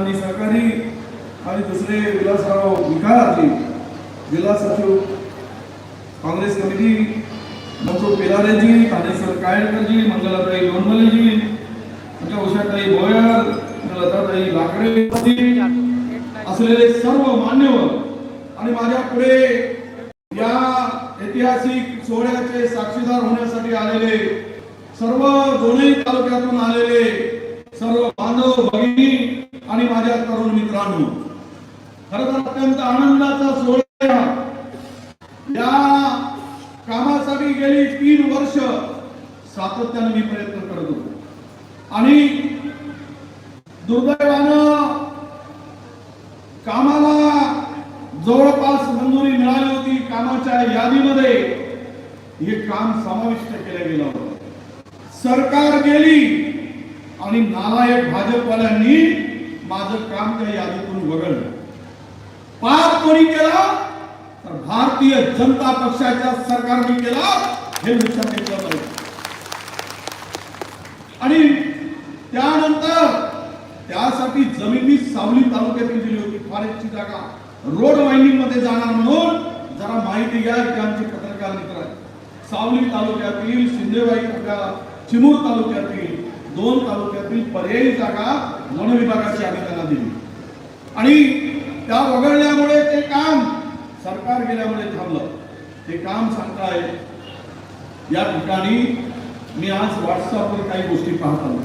गांधी सहकारी आणि दुसरे विलासराव विकाराजी जिल्हा सचिव काँग्रेस कमिटी मनसुख पिलारेजी थानेश्वर कायडकरजी मंगलाताई लोणमलेजी आमच्या उषाताई भोयर लताताई लाकडे असलेले सर्व मान्यवर आणि माझ्या पुढे या ऐतिहासिक सोहळ्याचे साक्षीदार होण्यासाठी आलेले सर्व दोन्ही तालुक्यातून आलेले सर्व बांधव भगिनी आणि माझ्या तरुण मित्रांनो खर तर अत्यंत आनंदाचा सोहळा या कामासाठी गेली तीन वर्ष सातत्याने मी प्रयत्न करत. होतो आणि दुर्दैवानं कामाला जवळपास मंजुरी मिळाली होती. कामाच्या यादीमध्ये हे काम समाविष्ट केलं गेलं होतं. सरकार गेली आणि नालायक भाजपवाल्यांनी माझं काम त्या यादीतून वगळलं. पाप कोणी केला तर भारतीय जनता पक्षाच्या सरकारने केला हे लक्षात घेतलं पाहिजे आणि त्यानंतर त्यासाठी जमीन मी सावली तालुक्यातील दिली होती. फारेची जागा. रोड वाइंडिंगमध्ये जाणार म्हणून जरा माहिती घ्या की आमचे पत्रकार मित्र आहेत. सावली तालुक्यातील शिंदेबाई चिमूर तालुक्यातील दोन तालुक्यातील पर्यायी जागा वनविभागाची आम्ही त्यांना दिली. आणि त्या वगळल्यामुळे ते काम सरकार गेल्यामुळे थांबलं. ते काम सांगताय या ठिकाणी मी आज व्हॉट्सअपवर काही गोष्टी पाहत आलो.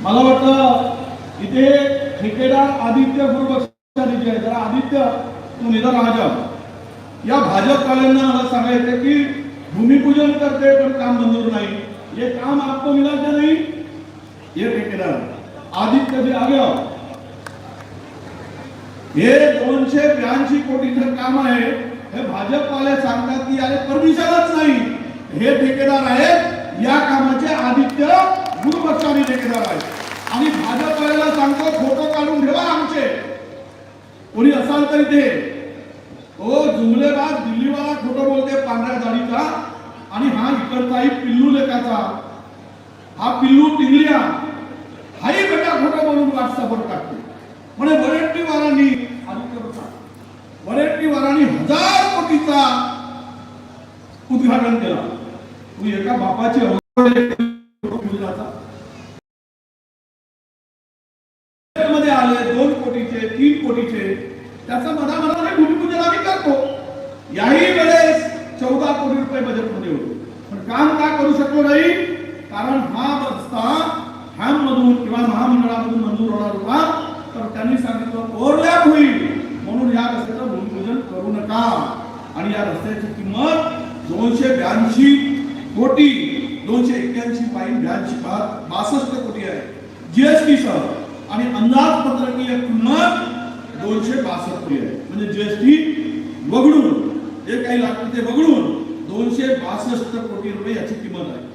मला वाटतं इथे ठेकेदार आदित्य गुरुबक्षाने जे आहे. जरा आदित्य तू निधन राजा या भाजपवाल्यांना मला सांगायचं की भूमिपूजन करते पण काम मंजूर नाही. ये काम आपको मिला क्या नहीं? ये ठेकेदार आदित्य भी आ गया। हे दोनशे ब्याऐंशी कोटीचं काम आहे. हे भाजपवाले सांगतात की अरे परमिशनच नाही. हे ठेकेदार आहेत. या कामाचे आदित्य गुरुबक्षाने ठेकेदार आहेत. आणि भाजपवाल्याला सांगतो फोटो काढून ठेवा आमचे. कोणी असाल तरी ते ओ जुमलेबाज दिल्लीवाला खोटं बोलते पांढऱ्या जाडीचा. आणि हा इकडचाही पिल्लू लेखाचा हा पिल्लू टिंगल्या हाही बेटा खोटा बोलून व्हॉट्सअपवर टाकतो. म्हणे वरेट्टीवारांनी आदित्य वरेट्टीवारांनी हजार कोटीचा उद्घाटन केला. तू एका बापाची मध्ये आले दोन कोटीचे तीन कोटीचे त्याचा मधा मधाने भूमिपूजन आम्ही करतो. याही वेळेस कोटी रुपये बजेटमध्ये होते. पण काम का करू शकलो नाही? कारण हा रस्ता हॅममधून किंवा महामंडळामधून मंजूर होणार होता. तर त्यांनी सांगितलं ओव्हरलॅप होईल. म्हणून या रस्त्याचं भूमिपूजन करू नका. आणि या रस्त्याची किंमत दोनशे ब्याऐंशी कोटी दोनशे एक्क्याऐंशी पॉईंट ब्याऐंशी बासष्ट कोटी आहे. जीएसटी सह. आणि अंदाजपत्रकीय किंमत दोनशे बासष्ट कोटी आहे. म्हणजे जीएसटी वगळून जे काही लागतं ते वगळून दोनशे बासष्ट कोटी रुपये याची किंमत आहे.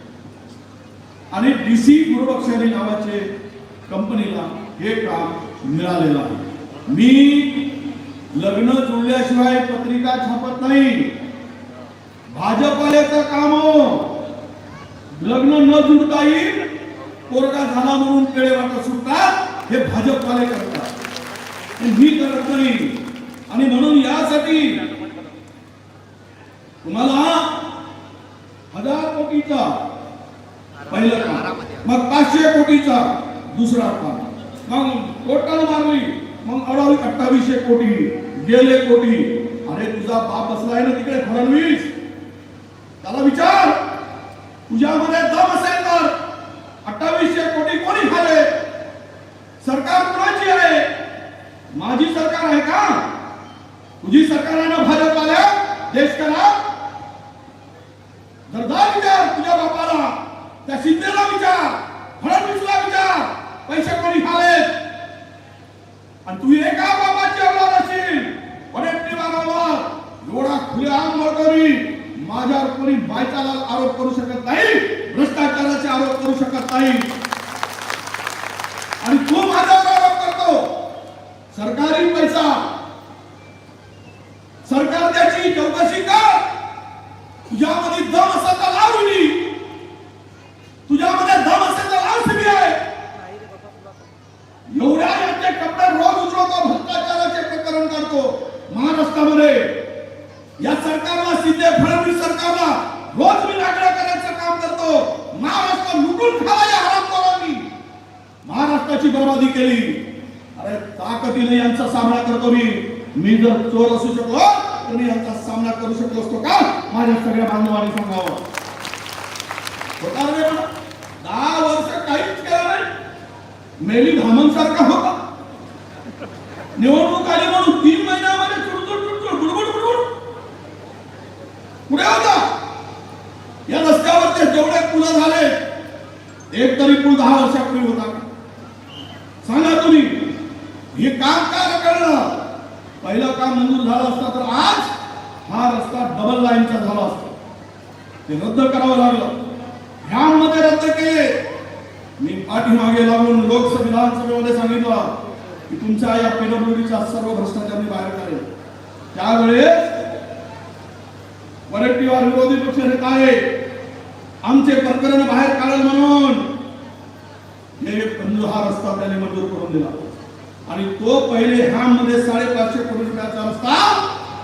आणि डीसी गुरुबक्षारी नावाचे कंपनीला हे काम मिळालेलं आहे. मी लग्न जुळल्याशिवाय पत्रिका छापत नाही. भाजपवाल्याचं काम हो. लग्न न जुळता येईल पोरगा झाला म्हणून पेळे वाटत सुटतात हे भाजपवाले करतात. मी करत नाही. आणि म्हणून यासाठी तुम्हाला हजार कोटीचा पहिलं काम. मग पाचशे कोटीचा दुसरा काम. मग टोटल मारली. मग अडावी अठ्ठावीसशे कोटी गेले कोटी. अरे तुझा बाप बसलाय ना तिकडे फडणवीस. त्याला विचार. तुझ्यामध्ये दम असेल तर अठ्ठावीसशे कोटी कोणी खाले? सरकार कोणाची आहे? माझी सरकार आहे का? तुझी सरकार आहे ना भाजपवाल्या? देश करा सरदार विचार तुझ्या बापाला. त्या शिंदेला विचार फडणवीसला विचार पैसे कोणी खालेत आणि तू एका बाबाची अवलाद असेल. वडेट्टीवारावर एवढा खुल्या मोटरी माझ्यावर कोणी बायचाला आरोप करू शकत नाही भ्रष्टाचाराचे आरोप करू शकत नाही. आणि तू माझ्यावर आरोप करतो. सरकारी पैसा सरकार त्याची चौकशी कर तुझ्यामध्ये दम असेल तर लाव ईडी. तुझ्यामध्ये दम असेल तर लाव सीबीआय एवढ्या लोकांचे कपडे रोज उचलवतो भ्रष्टाचाराचे प्रकरण करतो महाराष्ट्रामध्ये या सरकारला शिंदे फडणवीस सरकारला रोज मी नागडा करायचं काम करतो महाराष्ट्र लुटून खावा या हरामखोरांनी महाराष्ट्राची बर्बादी केली अरे ताकदीने यांचा सामना करतो मी जर चोर असू शकलो तर मी यांचा सामना करू शकलो असतो का? माझ्या सगळ्या बांधवांनी सांगावं. होता रे दहा वर्ष काहीच केलं नाही. मेली धामन सारखा होता. निवडणूक आली म्हणून तीन महिन्यामध्ये चुडचुड चुडचुड गुडगुड गुडगुड. पुढे होता. या रस्त्यावरचे जेवढे पुलं झाले एक तरी पूल दहा वर्षापूर्वी होता. सांगा तुम्ही हे काम का रखडलं पहिलं काम मंजूर झालं असतं तर आज हा रस्ता डबल लाईनचा झाला असतो. ते रद्द करावं लागलं. ह्यामध्ये रद्द केले. मी पाठीमागे लागून लोकसभा विधानसभेमध्ये सांगितलं की तुमच्या या पीडब्ल्यूडीच्या सर्व भ्रष्टाचार मी बाहेर काढेल त्यावेळेस वरट्टीवार विरोधी पक्ष नेता आहे. आमचे प्रकरण बाहेर काढेल म्हणून हे हा रस्ता त्याने मंजूर करून दिला. आणि तो पहिले हा मध्ये साडेपाचशे कोटी रुपयाचा रस्ता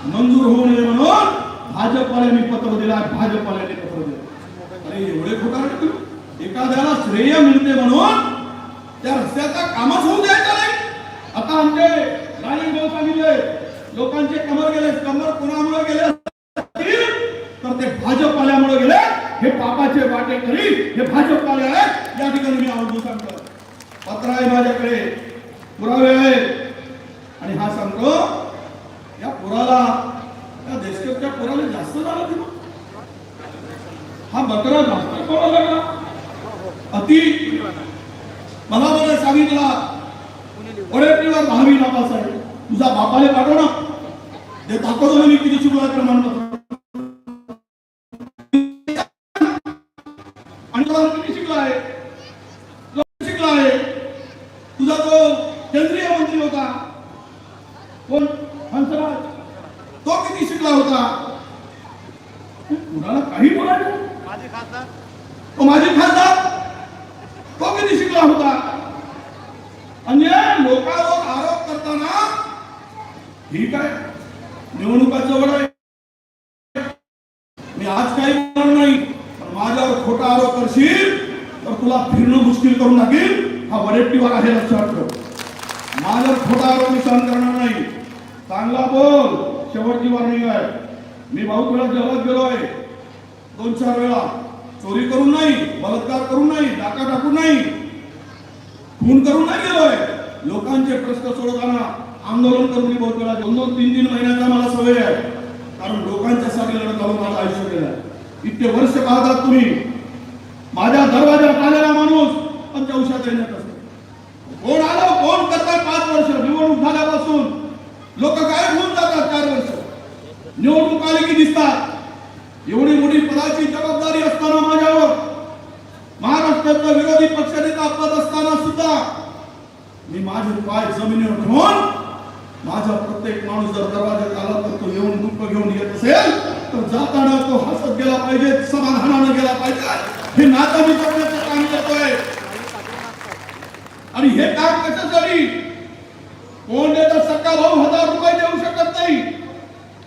मंजूर होऊ नये म्हणून भाजपवाल्यांनी पत्र दिला भाजपवाल्यांनी पत्र दिलं. अरे एवढे खोटारडे तुम्ही एखाद्याला श्रेय मिळते म्हणून त्या रस्त्याचा कामच होऊ द्यायचा नाही. आता आमचे राणी भाऊ सांगितले लोकांचे कमर गेले कमर कोणामुळे गेले तर ते भाजपवाल्यामुळे गेले. हे पापाचे वाटे करी हे भाजपवाले आहेत. या ठिकाणी मी आवडून सांगतो. पत्र आहे माझ्याकडे पुरावे आहेत. आणि हा सांगतो या पुराला या देशच्या पुराला जास्त झाला की हा बकरा जास्त कोणा लागला. अति मला मला सांगितला ओळखणीवर दहावी नापास आहे तुझा बापाले पाठव ना. ते दाखवतो मी किती शिकला प्रमाणपत्र कोण? हंसराज. तो किती शिकला होता? कुणाला काही बोलायचं? माझे खासदार. तो माझे खासदार? तो किती शिकला होता? म्हणजे लोकांवर आरोप करताना ठीक आहे निवडणुका जवळ आहे? मी आज काही बोलणार नाही पण माझ्यावर खोटा आरोप करशील तर तुला फिरणं मुश्किल करून टाकील हा वरेट्टीवर आहे लक्षात ठेव माझ्यावर खोटा मी सहन करणार नाही. चांगला बोल शेवटची वॉर्निंग आहे. मी बहुत वेळा जेवत गेलो आहे दोन चार वेळा. चोरी करून नाही बलात्कार करून नाही डाका टाकून नाही. खून करून नाही गेलोय. लोकांचे प्रश्न सोडवताना आंदोलन करून मी बहुत वेळा दोन दोन तीन तीन महिन्याचा मला सवय आहे. कारण लोकांच्यासाठी लढत घालून माझं आयुष्य केलं आहे. इतके वर्ष पाहतात तुम्ही. माझ्या दरवाजा आलेला माणूस पंचवशात येण्यात कोण आलं कोण करतात पाच वर्ष? निवडणूक झाल्यापासून. लोक गायब होऊन जातात चार वर्ष. निवडणूक आले की दिसतात. एवढी मोठी पदाची जबाबदारी असताना माझ्यावर. महाराष्ट्राचा विरोधी पक्षनेता पद असताना सुद्धा मी माझे पाय जमिनीवर ठेवून माझा प्रत्येक माणूस जर दरवाज्यात आला तर तो येऊन दुःख घेऊन येत असेल तर जाताना तो हसत गेला पाहिजे समाधानानं गेला पाहिजे. हे नातं मी जपण्याचं काम करतोय. आणि हे काम कशासाठी कोण देता सक्का भाऊ हजार रुपये देऊ शकत नाही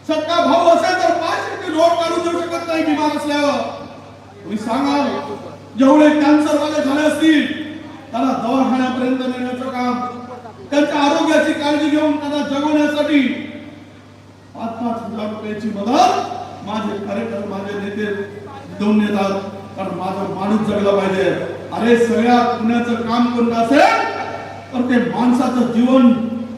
सक्का भाऊ असेल तर पाचशे नोट काढून देऊ शकत नाही बिमार असल्यावर. तुम्ही सांगा जेवढे कॅन्सर वाले झाले असतील त्याला दवाखान्यापर्यंत नेण्याचं काम त्यांच्या आरोग्याची काळजी घेऊन त्यांना जगवण्यासाठी पाच पाच हजार रुपयाची मदत माझे कार्यक्रम माझे नेते देऊन येतात कारण माझा माणूस जगला पाहिजे. अरे सगळ्या पुण्याचं काम कोणतं असेल तर ते माणसाचं जीवन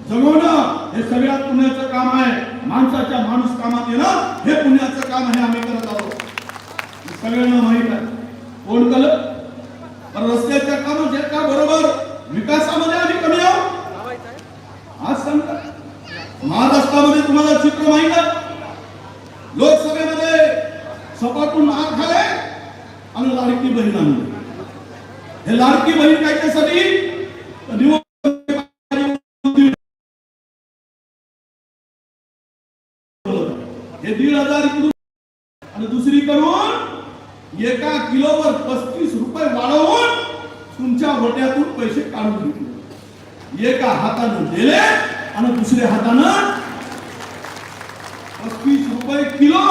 जगवणं हे सगळ्यात पुण्याचं काम आहे. माणसाच्या माणूस कामात येणं हे पुण्याचं काम आहे आम्ही करत आहोत हे सगळ्यांना माहीत आहे कोण कल पण रस्त्याच्या कामाच्या का बरोबर विकासामध्ये आम्ही कमी आहोत आज सांगता महाराष्ट्रामध्ये तुम्हाला चित्र माहीत आहे लोकसभेमध्ये सपाटून मार खाले आणि लाडकी बहीण आणली हे लाडकी बहीण कायच्यासाठी तर निवडणुकीत हे दीड हजार इकडून आणि दुसरीकडून एका किलोवर पस्तीस रुपये वाढवून तुमच्या वट्यातून पैसे काढून घेतले. एका हातानं दिले आणि दुसऱ्या हातानं पस्तीस रुपये किलो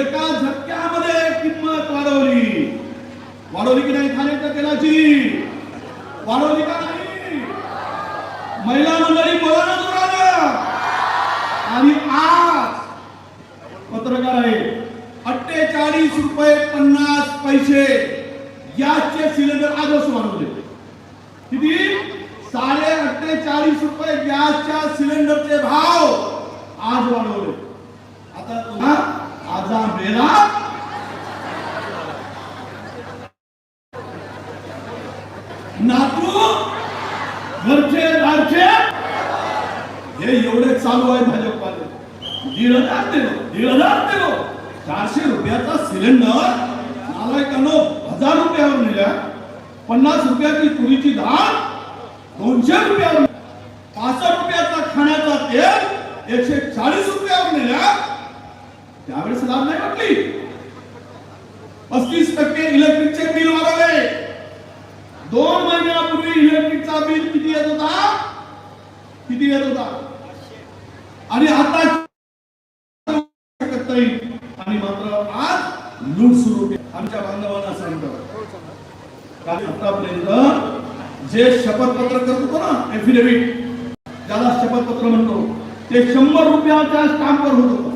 एका झटक्यामध्ये किंमत वाढवली. वाढवली की नाही खाण्याच्या तेलाची? वाढवली का नाही? महिला मंडळी बोला ना आणि आज पत्रकार आहे अठ्ठेचाळीस रुपये पन्नास पैसे. गॅसचे सिलेंडर आजच वाढवले किती? साडे अठ्ठेचाळीस रुपये गॅसच्या सिलेंडरचे भाव आज वाढवले. आता तुला आजा बेला नातू घरचे दारचे हे एवढे चालू आहे भाजपवाले. दीड हजार दिलो दीड हजार दिलो चारशे रुपयाचा सिलेंडर नालायकांनो हजार रुपयावर नेल्या पन्नास रुपयाची तुरीची डाळ दोनशे रुपयावर पासष्ट रुपयाचा खाण्याचा तेल एकशे चाळीस रुपयावर नेल्या. त्यावेळेस लाभ नाही वाटली. पस्तीस टक्के इलेक्ट्रिकचे बिल वाढवले. दोन महिन्यापूर्वी इलेक्ट्रिकचा बिल किती येत होता? किती येत होता? आणि आता शकत नाही आणि मात्र आज लूट सुरू केली आमच्या बांधवांना सांगतो. आतापर्यंत जे शपथपत्र करत होतो ना एफिडेव्हिट ज्याला शपथपत्र म्हणतो ते शंभर रुपयाच्या स्टॅम्पवर होत.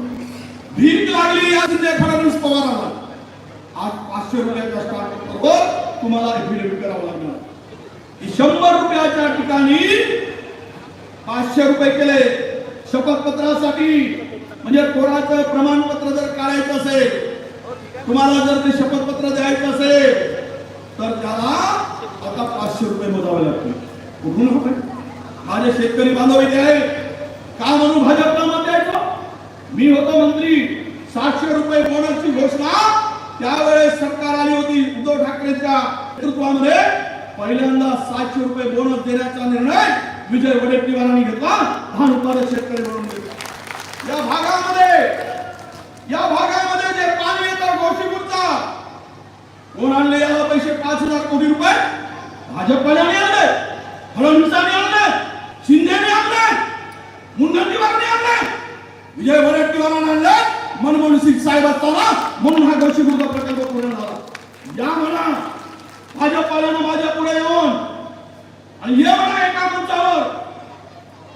भीक लागली या शिंदे फडणवीस पवाराला. आज पाचशे रुपयाच्या स्टॅम्पवर तुम्हाला एफिडेव्हिट करावं लागणार. शंभर रुपयाच्या ठिकाणी पाचशे रुपये केले. शपथपत्रासाठी म्हणजे कोणाचं प्रमाणपत्र जर काढायचं असेल तुम्हाला जर ते शपथपत्र द्यायचं असेल तर त्याला आता पाचशे रुपये मोजावे लागतील. कुठून रुपये माझे शेतकरी बांधव इथे आहे का म्हणून भाजपला मत द्यायचं? मी होतो मंत्री. सातशे रुपये बोनसची घोषणा त्यावेळेस सरकार आली होती उद्धव ठाकरेंच्या नेतृत्वामध्ये. पहिल्यांदा सातशे रुपये बोनस देण्याचा निर्णय विजय वडेट्टीवारांनी घेतला. धान उत्पादक शेतकरी म्हणून या भागामध्ये या भागामध्ये गोशीपूरचा कोण आणले याला पैसे? पाच हजार कोटी रुपये? भाजपने आणले फडणवीसांनी आणले शिंदेने आणले मुनगंटीवारांनी आणले विजय वडेट्टीवारांना आणले मनमोहन सिंग साहेब असताना. म्हणून हा गोशीपूरचा प्रकल्प पूर्ण झाला. या म्हणा. भाजपवाल्यानं माझ्या पुढे येऊन. आणि ये म्हणा एका मंचावर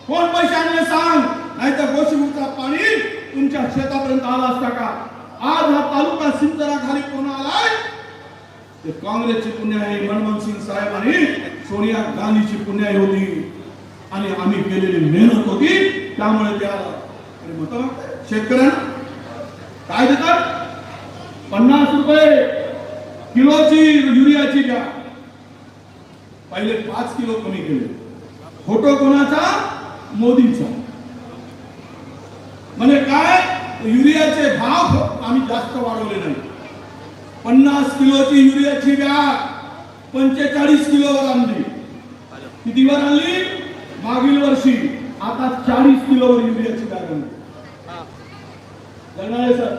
कोण पैसे आणले सांग. नाही तर गोशीपूरचा पाणी तुमच्या शेतापर्यंत आला असता का? आज हा तालुका सिंचना खाली कोण आलाय? ते काँग्रेसची पुण्याई मनमोहन सिंग साहेब आणि सोनिया गांधीची पुण्याई होती. आणि आम्ही केलेली मेहनत होती त्यामुळे ते आला. आणि मत शेतकऱ्यांना काय देतात? पन्नास रुपये किलोची युरियाची द्या पहिले पाच किलो कमी केले. फोटो कोणाचा? मोदीचा. म्हणजे काय? युरियाचे भाव आम्ही जास्त वाढवले नाही. पन्नास किलोची युरियाची बॅग पंचेचाळीस किलोवर आणली. कितीवर आणली? मागील वर्षी. आता चाळीस किलोवर युरियाची बॅग आणली. सर.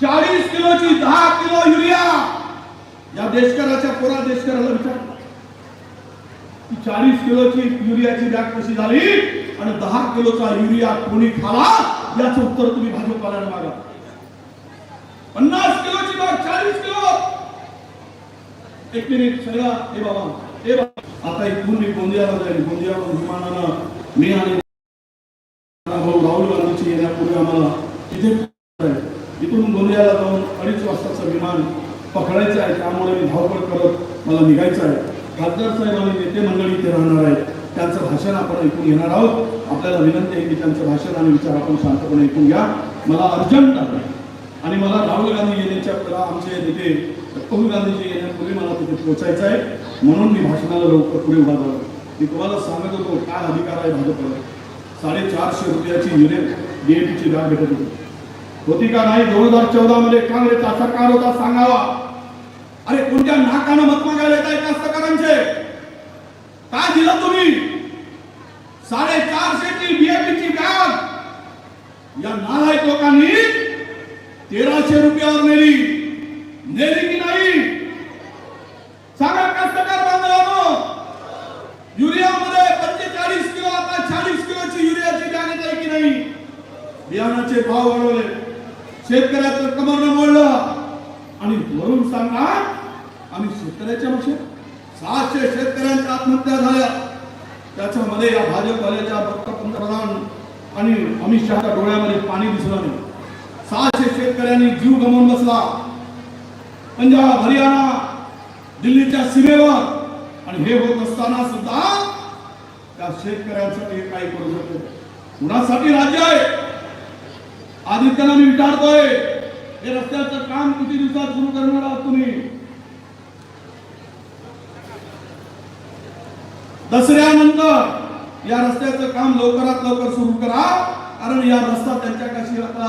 चाळीस किलोची दहा किलो युरिया. या देशकराच्या पोरा देशकराला विचार. की चाळीस किलोची युरियाची बॅग कशी झाली? आणि दहा किलोचा युरिया कोणी खाला? याचं उत्तर तुम्ही भाजपवाल्याला मागा. पन्नास किलोची बाग चाळीस किलो! एक मिनिट सगळा हे बाबा हे बाबा. आता इथून मी गोंदियाला जाईल गोंदियावरून विमानानं मी आणि भाऊ राहुल गांधीची येण्यापूर्वी आम्हाला तिथे इथून गोंदियाला जाऊन अडीच वाजताचं विमान पकडायचं आहे. त्यामुळे मी धावपळ करत मला निघायचं आहे. खासदार साहेब आणि नेते मंडळी इथे राहणार आहेत. त्यांचं भाषण आपण ऐकून घेणार आहोत. आपल्याला विनंती आहे की त्यांचं भाषण आणि विचार आपण शांतपणे ऐकून घ्या. मला अर्जंट आहे. आणि मला राहुल गांधी येण्याच्या आमचे नेते राहुल गांधीजी येण्यापूर्वी मला तिथे पोहोचायचं आहे. म्हणून मी भाषणाला लवकर पुढे उभा झालो मी तुम्हाला सांगत होतो काय अधिकार आहे भाजपला? साडेचारशे रुपयाची युनिट डीएपीची बॅग भेटत होती. होती का नाही? दोन हजार चौदा मध्ये काँग्रेसचा सरकार होता सांगावा. अरे कोणत्या नाकानं मत मागायला येत आहे कास्तकारांचे? काय दिलं तुम्ही? साडेचारशेची बीएपीची बॅग या नालायक लोकांनी तेराशे रुपयावर नेली. नेली की नाही? सांगा कष्टकार बांधवानो युरियामध्ये पंचेचाळीस किलो आता चाळीस किलोची युरियाची बॅग येत की नाही? बियाणाचे भाव वाढवले. शेतकऱ्याचं कमर मोडलं. आणि वरून सांगा आम्ही शेतकऱ्याच्या पक्ष सहाशे शेतकऱ्यांच्या आत्महत्या झाल्या. त्याच्यामध्ये या भाजपवाल्याच्या भक्त पंतप्रधान आणि अमित शहाच्या डोळ्यामध्ये पाणी दिसलं नाही सहाशे शेतकऱ्यांनी जीव गमावून बसला. पंजाब हरियाणा दिल्लीच्या सीमेवर. आणि हे होत असताना सुद्धा त्या शेतकऱ्यांसाठी काही करू शकतो कुणासाठी राज्य आहे? आदित्यला मी विचारतोय हे रस्त्याचं काम किती दिवसात सुरू करणार आहात तुम्ही? दसऱ्यानंतर या रस्त्याचं काम लवकरात लवकर सुरू करा. कारण या रस्ता त्यांच्यापाशी आता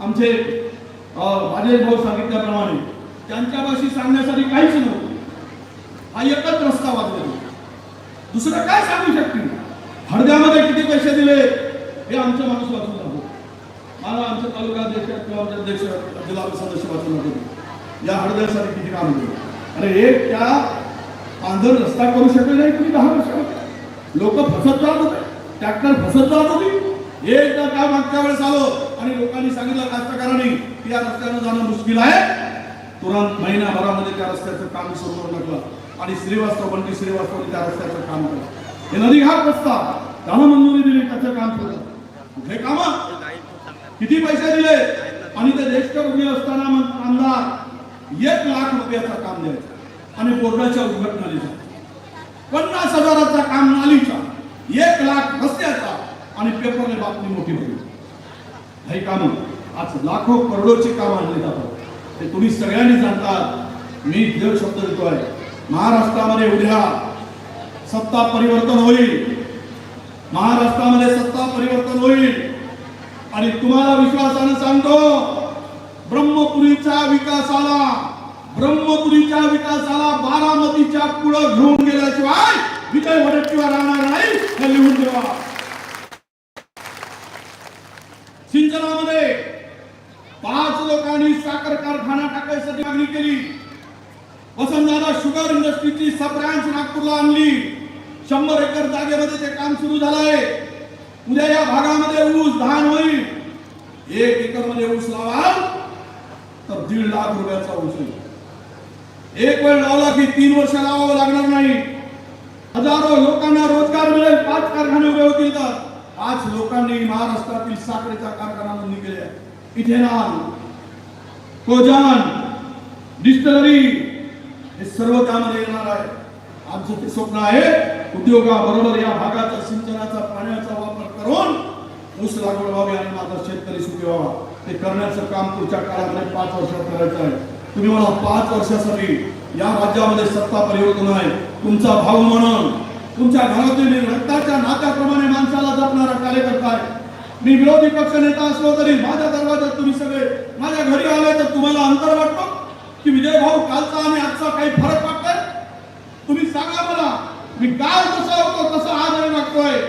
आमचे राजेश भाऊ सांगितल्याप्रमाणे त्यांच्यापाशी सांगण्यासाठी काहीच नव्हतं हा एकच रस्ता वाजलेला दुसरं काय सांगू शकतील? हळद्यामध्ये किती पैसे दिले? हे आमच्या माणूस वाचून दाखवतो मला आमच्या तालुका अध्यक्ष किंवा आमचे अध्यक्ष जिल्हा सदस्य वाचून दाखवतो या हळद्यासाठी किती काम केलं अरे एक त्या पांढर रस्ता करू शकले नाही तुम्ही दहा वर्ष. लोक फसत जात होते ट्रॅक्टर फसत जात होती एकदा काय मागच्या वेळेस आलो आणि लोकांनी सांगितलं कास्तकारांनी की या रस्त्यानं जाणं मुश्किल आहे? तुरंत महिनाभरामध्ये त्या रस्त्याचं काम सुरू करून टाकलं आणि श्रीवास्तव बंटी श्रीवास्तवने त्या रस्त्याचं काम केलं. हे नदी घाट रस्ता. त्याला मंजुरी दिली त्याचं काम केलं कुठे काम. किती पैसे दिले? आणि ते ज्येष्ठ रुग्ण असताना मग आमदार एक लाख रुपयाचं काम द्यायचं. आणि बोर्डाच्या उद्घटनाचा पन्नास हजाराचा काम नालीचा एक लाख रस्त्याचा आणि पेपरने बातमी मोठी होती हे काम आज लाखो करोडोची काम आणली जातात. ते तुम्ही सगळ्यांनी जाणतात. मी देव शब्द देतोय महाराष्ट्रामध्ये उद्या सत्ता परिवर्तन होईल. महाराष्ट्रामध्ये सत्ता परिवर्तन होईल. आणि तुम्हाला विश्वासानं सांगतो ब्रह्मपुरीच्या विकासाला ब्रह्मपुरीच्या विकासाला बारामतीच्या पुढं घेऊन गेल्याशिवाय विजय वडेट्टीवार राहणार नाही हे लिहून ठेवा. सिंचनामध्ये पाच लोकांनी साखर कारखाना टाकायसाठी मागणी केली. वसंतदादा शुगर इंडस्ट्रीची सब ब्रँच नागपूरला आणली. शंभर एकर जागेमध्ये ते काम सुरू झालंय. उद्या या भागामध्ये ऊस धान होईल. एक एकरमध्ये ऊस लावाल तर दीड लाख रुपयाचा ऊस होईल. एक वेळ लावला की तीन वर्ष लावावं लागणार नाही. हजारो लोकांना रोजगार मिळेल पाच कारखाने उभे होतील तर पाच लोकांनी महाराष्ट्रातील साखरेचा कारखाना नोंदणी केल्या इथेनॉल कोजान डिस्टलरी हे सर्व त्यामध्ये येणार आहे. आमचं ते स्वप्न आहे उद्योगाबरोबर या भागाचा सिंचनाचा पाण्याचा वापर करून ऊस लागवड व्हावी आणि माझा शेतकरी सुखी व्हावा. ते करण्याचं काम पुढच्या काळात पाच वर्षात करायचं आहे. तुम्ही मला पाच वर्षासाठी या राज्यामध्ये सत्ता परिवर्तन आहे. तुमचा भाऊ म्हणून. तुमच्या घरातील रक्ताच्या नात्याप्रमाणे माणसाला जपणारा कार्यकर्ता आहे. मी विरोधी पक्ष नेता असलो तरी माझ्या दरवाजात तुम्ही सगळे माझ्या घरी आले तर तुम्हाला अंतर वाटतो? की विजय भाऊ कालचा आणि आजचा काही फरक वाटतोय? तुम्ही सांगा मला मी काल जसा होतो तसा आज आणि वागतोय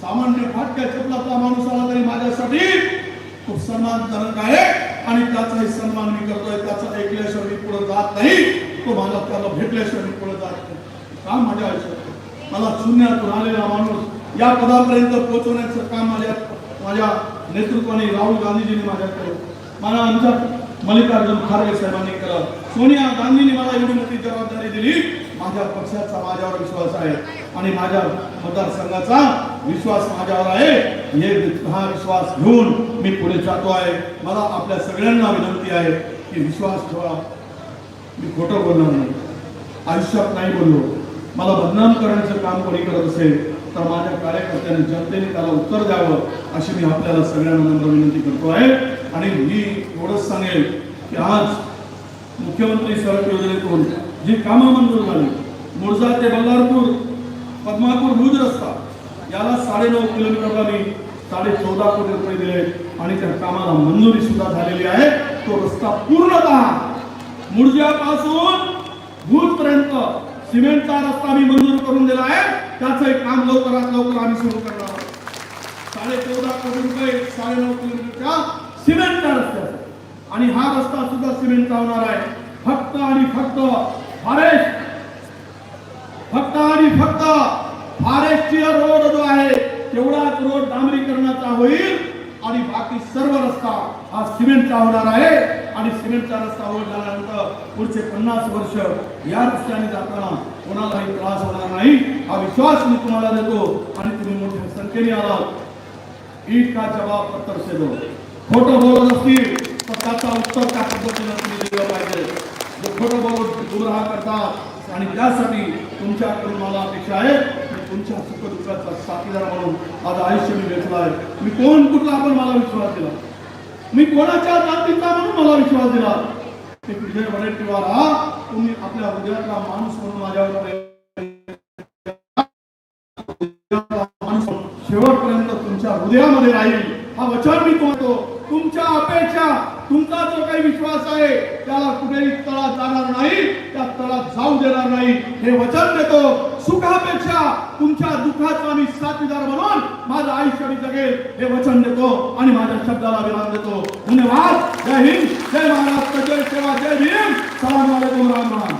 सामान्य फाटक्या चपलाचा माणूस आला तरी माझ्यासाठी खूप सन्मानजनक आहे. आणि त्याचाही सन्मान मी करतोय. त्याचा ऐकल्याशिवाय मी पुढे जात नाही. तो माझा त्याला भेटल्याशिवाय मी पुढे जात नाही. का माझ्या आयुष्यात? मला शून्यातून आलेला माणूस या पदापर्यंत पोहोचवण्याचं काम माझ्या माझ्या नेतृत्वाने राहुल गांधीजींनी माझ्याकडे मला आमच्या मल्लिकार्जुन खरगे साहेबांनी केलं. सोनिया गांधींनी मला एवढी मोठी जबाबदारी दिली. माझ्या पक्षाचा माझ्यावर विश्वास आहे आणि माझ्या मतदारसंघाचा विश्वास माझ्यावर आहे. हे हा विश्वास घेऊन मी पुढे जातो आहे. मला आपल्या सगळ्यांना विनंती आहे की विश्वास ठेवा. मी खोटं बोलणार नाही. आयुष्यात नाही बोललो. मला बदनाम करण्याचं काम कोणी करत असेल तर माझ्या कार्यकर्त्यांनी जनतेने त्याला उत्तर द्यावं अशी मी आपल्याला सगळ्यांना नम्र विनंती करतो आहे. आणि मी एवढंच सांगेल की आज मुख्यमंत्री सडक योजनेतून जी कामं मंजूर झाली मुळजा ते बल्लारपूर पद्मापूर भुज रस्ता याला साडेनऊ किलोमीटरला मी साडे चौदा कोटी रुपये दिले आणि त्या कामाला मंजुरी सुद्धा झालेली आहे. तो रस्ता पूर्णतः मुळज्यापासून भूजपर्यंत सिमेंटचा रस्ता मी मंजूर करून दिला आहे. त्याचं एक काम लवकरात लवकर आम्ही सुरू करणार आहोत. साडे चौदा कोटी रुपये साडे नऊ किलोमीटरच्या सिमेंटच्या रस्त्याचा. आणि हा रस्ता सुद्धा सिमेंटचा होणार आहे. फक्त आणि फक्त फॉरेस्ट. फक्त आणि फक्त फॉरेस्टची रोड जो आहे तेवढाच रोड डांबरीकरणाचा होईल आणि बाकी सर्व रस्ता हा सिमेंटचा होणार आहे आणि सिमेंटचा रस्ता होत झाल्यानंतर पुढचे पन्नास वर्ष या रस्त्याने जाताना कोणालाही त्रास होणार नाही. हा विश्वास मी तुम्हाला देतो आणि तुम्ही मोठ्या संख्येने आलात. ईद का जबाब पत्तर से दो खोटं बोलत असतील तर त्याचा उत्तर त्या पद्धतीनं तुम्ही दिलं पाहिजे. जो खोटं बोलून गुमराह करतात. आणि त्यासाठी तुमच्याकडून मला अपेक्षा आहे तुमच्या सुखदुःखाचा साथीदार म्हणून माझं आयुष्य मी घेतलं आहे. मी कोण कुठला आपण मला विश्वास दिला. मी कोणाच्या जातीचा म्हणून मला विश्वास दिला. ते विजय वडेट्टीवार हा तुम्ही आपल्या हृदयातला माणूस म्हणून माझ्यावर शेवटपर्यंत तुमच्या हृदयामध्ये राहील. हा वचन मी कोणतो तुमच्या अपेक्षा तुमचा जो काही विश्वास आहे त्याला कुठेही तळात जाणार नाही त्या तळात जाऊ देणार नाही. हे वचन देतो. सुखापेक्षा तुमच्या दुःखाचा मी साथीदार म्हणून माझं आयुष्य मी जगेल हे वचन देतो आणि माझ्या शब्दाला विराम देतो. धन्यवाद. जय हिंद. जय महाराष्ट्र. जय सेवा. जय भीम. सलाम वालेकुम राम राम.